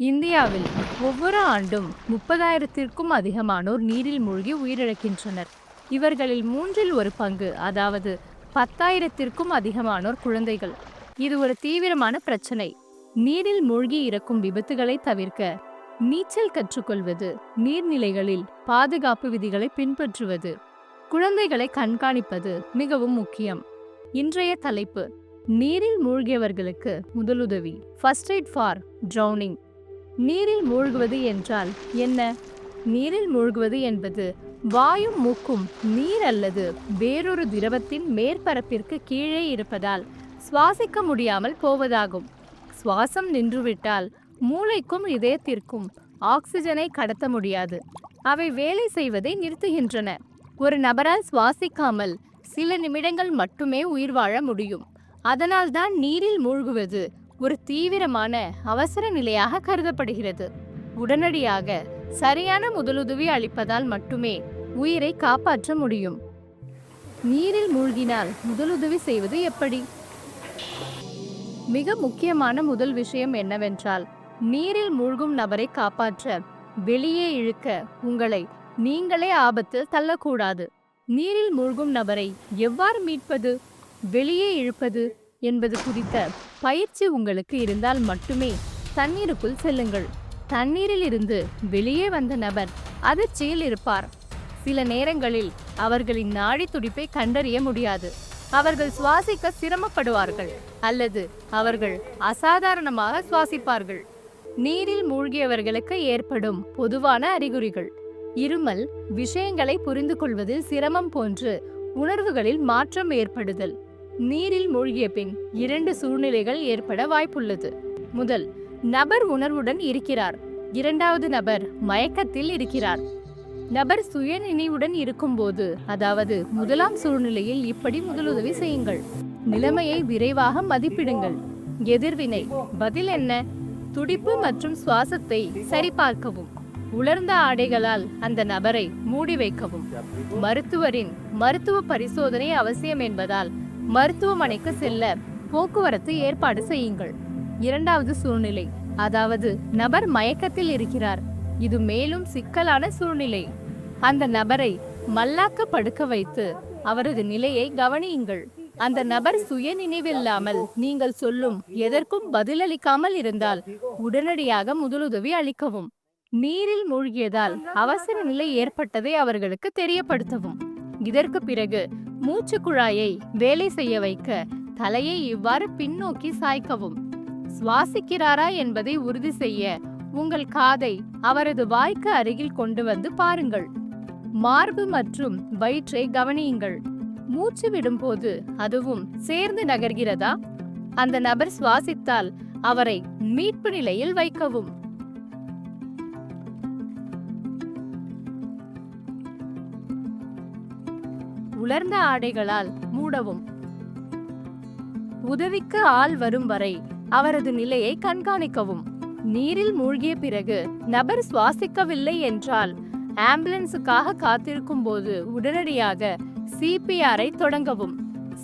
இந்தியாவில் ஒவ்வொரு ஆண்டும் முப்பதாயிரத்திற்கும் அதிகமானோர் நீரில் மூழ்கி உயிரிழக்கின்றனர். இவர்களில் மூன்றில் ஒரு பங்கு அதாவது பத்தாயிரத்திற்கும் அதிகமானோர் குழந்தைகள். இது ஒரு தீவிரமான பிரச்சனை. நீரில் மூழ்கி இறக்கும் விபத்துகளை தவிர்க்க நீச்சல் கற்றுக்கொள்வது நீர்நிலைகளில் பாதுகாப்பு விதிகளை பின்பற்றுவது குழந்தைகளை கண்காணிப்பது மிகவும் முக்கியம். இன்றைய தலைப்பு நீரில் மூழ்கியவர்களுக்கு முதலுதவி ஃபர்ஸ்ட் எய்ட் ஃபார் ட்ரௌனிங் நீரில் மூழ்குவது என்றால் என்ன? நீரில் மூழ்குவது என்பது வாயும் மூக்கும் நீர் அல்லது வேறொரு திரவத்தின் மேற்பரப்பிற்கு கீழே இருப்பதால் சுவாசிக்க முடியாமல் போவதாகும். சுவாசம் நின்றுவிட்டால் மூளைக்கும் இதயத்திற்கும் ஆக்சிஜனை கடத்த முடியாது. அவை வேலை செய்வதை நிறுத்துகின்றன. ஒரு நபரால் சுவாசிக்காமல் சில நிமிடங்கள் மட்டுமே உயிர் வாழ முடியும். அதனால்தான் நீரில் மூழ்குவது ஒரு தீவிரமான அவசர நிலையாக கருதப்படுகிறது. உடனடியாக சரியான முதலுதவி அளிப்பதால் மட்டுமே உயிரை காப்பாற்ற முடியும். நீரில் மூழ்கினால் முதலுதவி செய்வது எப்படி? மிக முக்கியமான முதல் விஷயம் என்னவென்றால் நீரில் மூழ்கும் நபரை காப்பாற்ற வெளியே இழுக்க உங்களை நீங்களே ஆபத்தில் தள்ளக்கூடாது. நீரில் மூழ்கும் நபரை எவ்வாறு மீட்பது? வெளியே இழுப்பது என்பது குறித்த பயிற்சி உங்களுக்கு இருந்தால் மட்டுமே தண்ணீருக்குள் செல்லுங்கள். தண்ணீரில் இருந்து வெளியே வந்த நபர் அதிர்ச்சியில் இருப்பார். சில நேரங்களில் அவர்களின் நாடி துடிப்பை கண்டறிய முடியாது. அவர்கள் சுவாசிக்க சிரமப்படுவார்கள் அல்லது அவர்கள் அசாதாரணமாக சுவாசிப்பார்கள். நீரில் மூழ்கியவர்களுக்கு ஏற்படும் பொதுவான அறிகுறிகள். இருமல் விஷயங்களை புரிந்து கொள்வதில் சிரமம் போன்று உணர்வுகளில் மாற்றம் ஏற்படுதல். நீரில் மூழ்கிய பின் இரண்டு சூழ்நிலைகள் ஏற்பட வாய்ப்புள்ளது. முதல் நபர் உணர்வுடன் இருக்கிறார். இரண்டாவது நபர் மயக்கத்தில் இருக்கிறார். நபர் சுய நினைவுடன் இருக்கும்போது அதாவது முதலாம் சூழ்நிலையில் இப்படி முதலுதவி செய்யுங்கள். நிலைமையை விரைவாக மதிப்பிடுங்கள். எதிர்வினை பதில் என்ன? துடிப்பு மற்றும் சுவாசத்தை சரிபார்க்கவும். உலர்ந்த ஆடைகளால் அந்த நபரை மூடி வைக்கவும். மருத்துவரின் மருத்துவ பரிசோதனை அவசியம் என்பதால் மருத்துவமனைக்கு செல்ல போக்குவரத்து ஏற்பாடு செய்யுங்கள். இரண்டாவது சூழ்நிலை அதாவது நபர் மயக்கத்தில் இருக்கிறார். இது மேலும் சிக்கலான சூழ்நிலை. அந்த நபரை மல்லாக்க படுக்க வைத்து அவரது நிலையை கவனியுங்கள். அந்த நபர் சுய நினைவில்லாமல் நீங்கள் சொல்லும் எதற்கும் பதிலளிக்காமல் இருந்தால் உடனடியாக முதலுதவி அளிக்கவும். நீரில் மூழ்கியதால் அவசர நிலை ஏற்பட்டதை அவர்களுக்கு தெரியப்படுத்தவும். இதற்கு பிறகு மூச்சு குழாயை வேலை செய்ய வைக்க தலையை இவ்வாறு பின்னோக்கி சாய்க்கவும். சுவாசிக்கிறாரா என்பதை உறுதி செய்ய உங்கள் காதை அவரது வாய்க்கு அருகில் கொண்டு வந்து பாருங்கள். மார்பு மற்றும் வயிற்றை கவனியுங்கள். மூச்சு விடும்போது அதுவும் சேர்ந்து நகர்கிறதா? அந்த நபர் சுவாசித்தால் அவரை மீட்பு நிலையில் வைக்கவும். உலர்ந்த ஆடைகளால் மூடவும். உதவிக்கு ஆள் வரும் வரை அவரது நிலையை கண்காணிக்கவும். நீரில் மூழ்கிய பிறகு நபர் சுவாசிக்கவில்லை என்றால் ஆம்புலன்ஸுக்காக காத்திருக்கும் போது உடனடியாக சிபிஆரை தொடங்கவும்.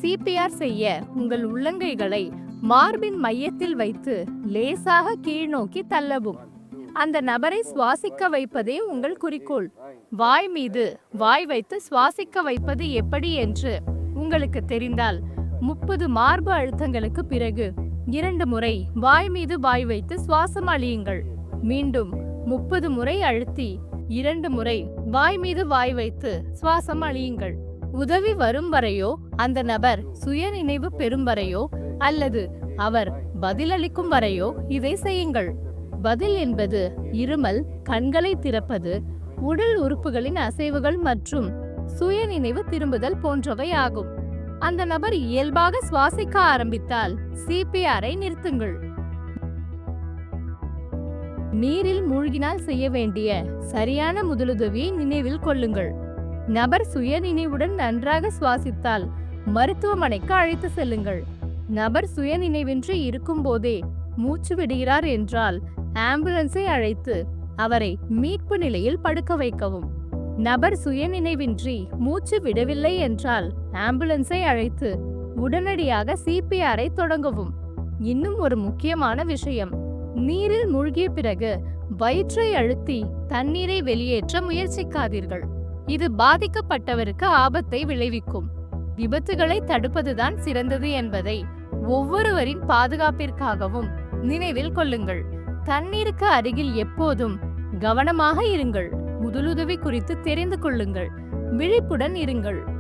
சிபிஆர் செய்ய உங்கள் உள்ளங்கைகளை மார்பின் மையத்தில் வைத்து லேசாக கீழ்நோக்கி தள்ளவும். அந்த நபரை சுவாசிக்க வைப்பதே உங்கள் குறிக்கோள். வாய் மீது வாய் வைத்து சுவாசிக்க வைப்பது எப்படி என்று உங்களுக்கு தெரிந்தால் முப்பது மார்பு அழுத்தங்களுக்கு பிறகு இரண்டு முறை வாய் மீது வாய் வைத்து சுவாசம் அழியுங்கள். மீண்டும் முப்பது முறை அழுத்தி இரண்டு முறை வாய் மீது வாய் வைத்து சுவாசம் அழியுங்கள். உதவி வரும் வரையோ அந்த நபர் சுய நினைவு பெறும் வரையோ அல்லது அவர் பதிலளிக்கும் வரையோ இதை செய்யுங்கள். பதில் என்பது இருமல் கண்களை திறப்பது உடல் உறுப்புகளின் அசைவுகள் மற்றும் சுய நினைவு திரும்புதல் போன்றவை ஆகும். அந்த நபர் இயல்பாக சுவாசிக்க ஆரம்பித்தால் சிபிஆரை நிறுத்துங்கள். நீரில் மூழ்கினால் செய்ய வேண்டிய சரியான முதலுதவியை நினைவில் கொள்ளுங்கள். நபர் சுய நினைவுடன் நன்றாக சுவாசித்தால் மருத்துவமனைக்கு அழைத்து செல்லுங்கள். நபர் சுய நினைவின்றி இருக்கும் போதே மூச்சு விடுகிறார் என்றால் ஆம்புலன்ஸை அழைத்து அவரை மீட்பு நிலையில் படுக்க வைக்கவும். நபர் சுயநினைவின்றி மூச்சு விடவில்லை என்றால் ஆம்புலன்ஸை அழைத்து உடனடியாக சிபிஆரை தொடங்கவும். இன்னும் ஒரு முக்கியமான விஷயம் நீரில் மூழ்கிய பிறகு வயிற்றை அழுத்தி தண்ணீரை வெளியேற்ற முயற்சிக்காதீர்கள். இது பாதிக்கப்பட்டவருக்கு ஆபத்தை விளைவிக்கும். விபத்துகளை தடுப்பதுதான் சிறந்தது என்பதை ஒவ்வொருவரின் பாதுகாப்பிற்காகவும் நினைவில் கொள்ளுங்கள். தண்ணீருக்கு அருகில் எப்போதும் கவனமாக இருங்கள். முதலுதவி குறித்து தெரிந்து கொள்ளுங்கள். விழிப்புடன் இருங்கள்.